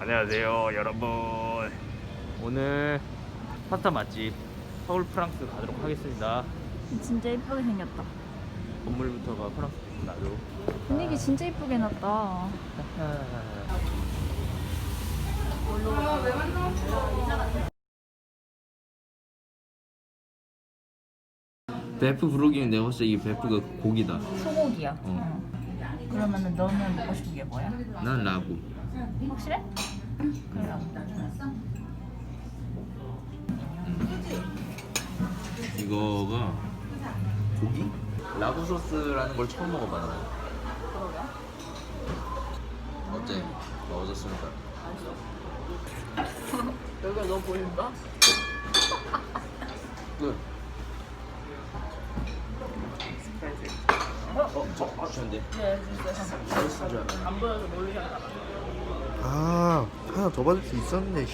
안녕하세요 여러분 오늘 파스타 맛집 서울 프랑스 가도록 하겠습니다 진짜 이쁘게 생겼다. 건물부터가 프랑스 아주 분위기 진짜 이쁘게 놨다. 베프 브로기는 내가 봤을 때 이게 베프가 고기다 소고기야. 어. 응. 그러면은 너는 먹고 싶은 게 뭐야? 난 라구 확실해? 그래. 이거가 고기? 라구 소스라는 걸 처음 먹어봤네 어때? 먹어졌습니까? 여기가 너 보인다? 끝 어? 저 주셨는데? 네, 진짜. 안 보여서 봐. 아 하나 더 받을 수 있었네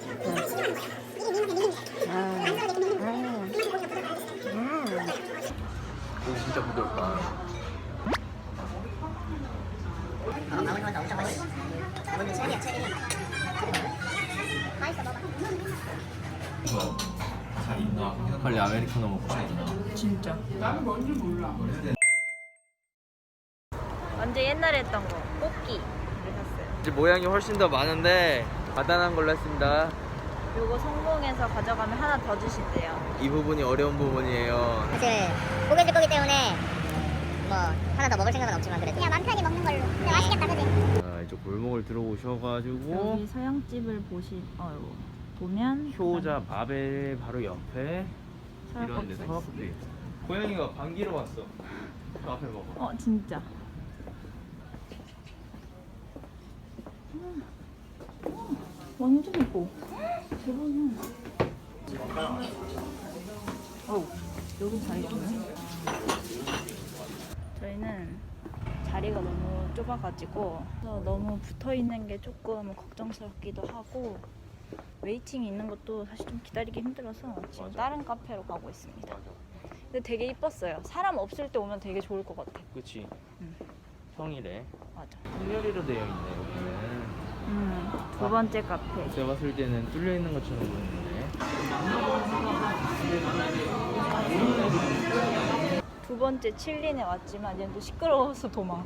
빨리 아메리카노 먹고 싶다 진짜. 완전 옛날에 했던 거. 꽃기를 샀어요. 이제 모양이 훨씬 더 많은데 간단한 걸로 했습니다 요거 성공해서 가져가면 하나 더 주신대요. 이 부분이 어려운 부분이에요 사실 고개질 거기 때문에 뭐 하나 더 먹을 생각은 없지만 그래도 그냥 맘 편히 먹는 걸로 근데 맛있겠다 그지? 자 이제 골목을 들어오셔가지고 여기 서양집을 보시, 어, 보면 효자 마벨 바로 옆에 이런 데 서랍박스 서랍도 있어 고양이가 방귀로 왔어 저 앞에 봐봐 어 진짜. 완전 예뻐. 대박이야. 어우, 여긴 자리가 없네. 저희는 자리가 너무 좁아가지고 너무 붙어 있는 게 조금 걱정스럽기도 하고 웨이팅이 있는 것도 사실 좀 기다리기 힘들어서 지금 맞아. 다른 카페로 가고 있습니다. 근데 되게 이뻤어요. 사람 없을 때 오면 되게 좋을 것 같아. 그치 응. 평일에 맞아. 일렬이로 되어 있네 여기는 음, 두 번째 카페. 제가 봤을 때는 뚫려 있는 것처럼 보이는데 두 번째 칠린에 왔지만 얘는 또 시끄러워서 도망.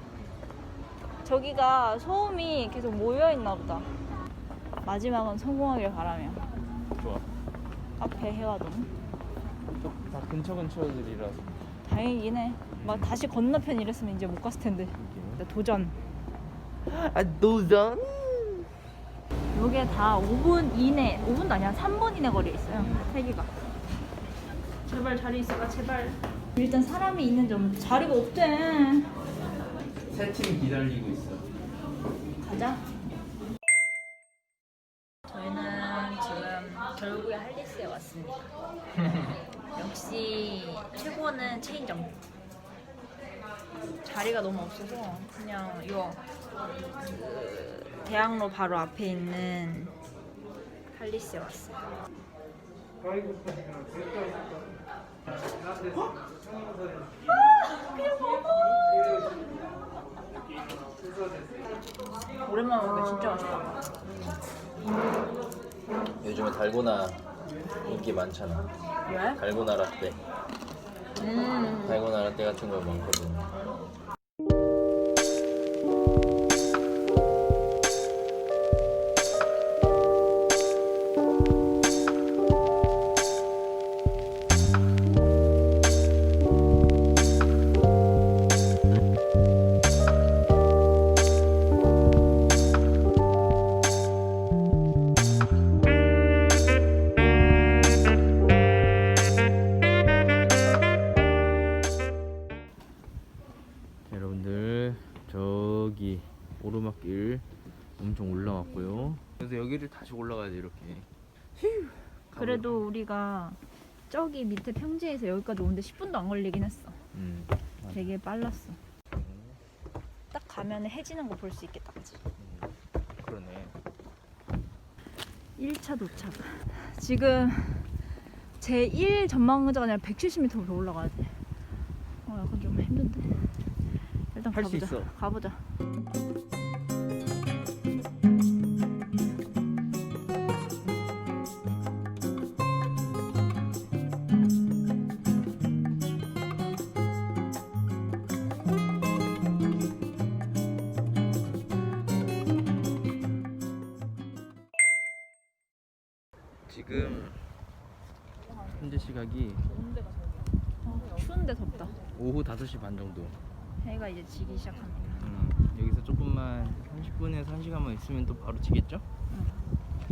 저기가 소음이 계속 모여 있나 보다. 마지막은 성공하길 바라며. 좋아 카페 해화동. 다 근처 근처들이라서 다행이긴 해. 막 다시 건너편 이랬으면 이제 못 갔을 텐데. 근데 도전. 아 도전 요게 다 5분 이내, 5분도 아니야. 3분 이내 거리에 있어요. 세 개가. 제발 자리 있어라, 제발. 일단 사람이 있는 점 자리가 없대. 세팀 기다리고 있어 가자. 역시 최고는 체인점. 자리가 너무 없어서 그냥 이거 그 대학로 바로 앞에 있는 할리스에 왔어요. 오랜만에 먹으니까 진짜 맛있다. 요즘에 달고나 인기 많잖아 왜? 달고나 라 떼 음. 달고나 라 떼 같은 거 많거든 오르막길 엄청 올라왔고요 그래서 여기를 다시 올라가야 돼 이렇게 그래도 우리가 저기 밑에 평지에서 여기까지 오는데 10분도 안 걸리긴 했어. 음. 되게 빨랐어. 딱 가면 해지는 거 볼 수 있겠다, 그지? 그러네. 1차 도착. 지금 제1 전망자가 아니라 170m 더 올라가야 돼. 어, 약간 좀 힘든데. 일단 할수 가보자. 있어. 가보자. 지금 현재 시각이 어, 추운데 덥다. 오후 5시 반 정도. 해가 이제 지기 시작합니다. 음, 여기서 조금만 30분에서 1시간만 있으면 또 바로 지겠죠?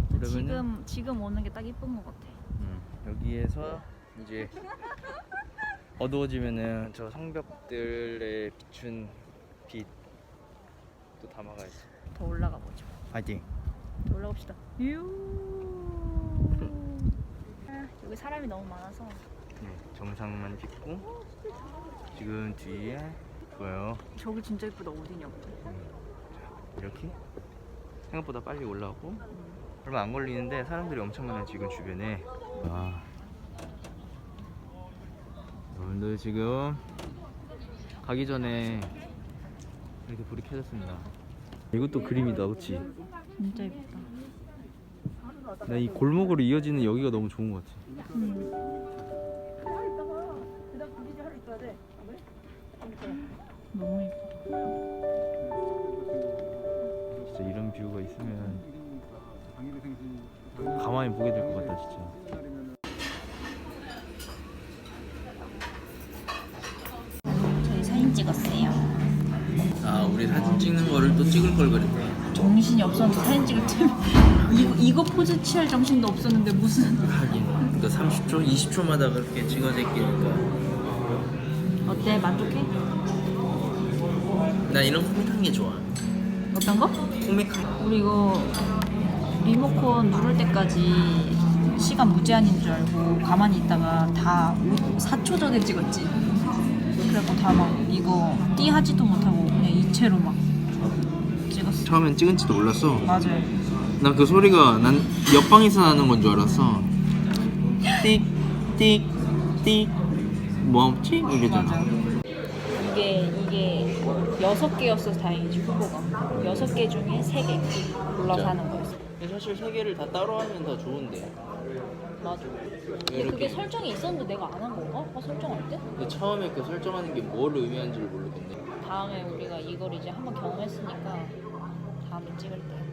그러면은 지금 지금 오는 게 딱 이쁜 것 같아. 음, 여기에서 이제 어두워지면은 저 성벽들의 비춘 빛또 담아가야지. 더 올라가 보죠. 파이팅. 더 올라갑시다. 유. 아, 여기 사람이 너무 많아서 네, 정상만 찍고 지금 뒤에 보여요. 저기 진짜 이쁘다 어디냐고. 이렇게 생각보다 빨리 올라오고 얼마 안 걸리는데 사람들이 엄청 많아요 지금 주변에. 와. 여러분들 지금 가기 전에 이렇게 불이 켜졌습니다. 이것도 그림이다, 그렇지? 진짜 이쁘다. 나 이 골목으로 이어지는 여기가 너무 좋은 것 같아. 음. 너무 이쁘다. 진짜 이런 뷰가 있으면 가만히 보게 될 것 같다, 진짜. 저희 사진 찍었어요. 아, 우리 사진 찍는 거를 또 찍을 걸 그랬네. 정신이 없었는데 사진 찍을 때 이거, 이거 포즈 취할 정신도 없었는데 무슨 하긴. 그러니까 30초, 20초마다 그렇게 찍어져 있으니까. 어때 만족해? 나 이런 코믹한 게 좋아. 어떤 거? 코믹한 우리 이거 리모컨 누를 때까지 시간 무제한인 줄 알고 가만히 있다가 다 4초 전에 찍었지. 그래갖고 다 막 이거 띠 하지도 못하고 그냥 이체로 막 찍었어. 처음엔 찍은지도 몰랐어. 맞아요. 난그 소리가 난 옆방에서 나는 건 줄 알았어. 띡, 띡, 띡. 뭐지? 이게잖아. 이게 이게 여섯 개였어서 다행이지 후보가 여섯 개 중에 세개 올라서 하는 거였어. 사실 세 개를 다 따로 하면 더 좋은데. 맞아. 근데 이렇게. 그게 설정이 있었는데 내가 안 한 건가? 어, 설정할 때? 근데 처음에 그 설정하는 게 뭘 의미하는지를 모르겠네. 다음에 우리가 이걸 이제 한번 경험했으니까 다음에 찍을 때.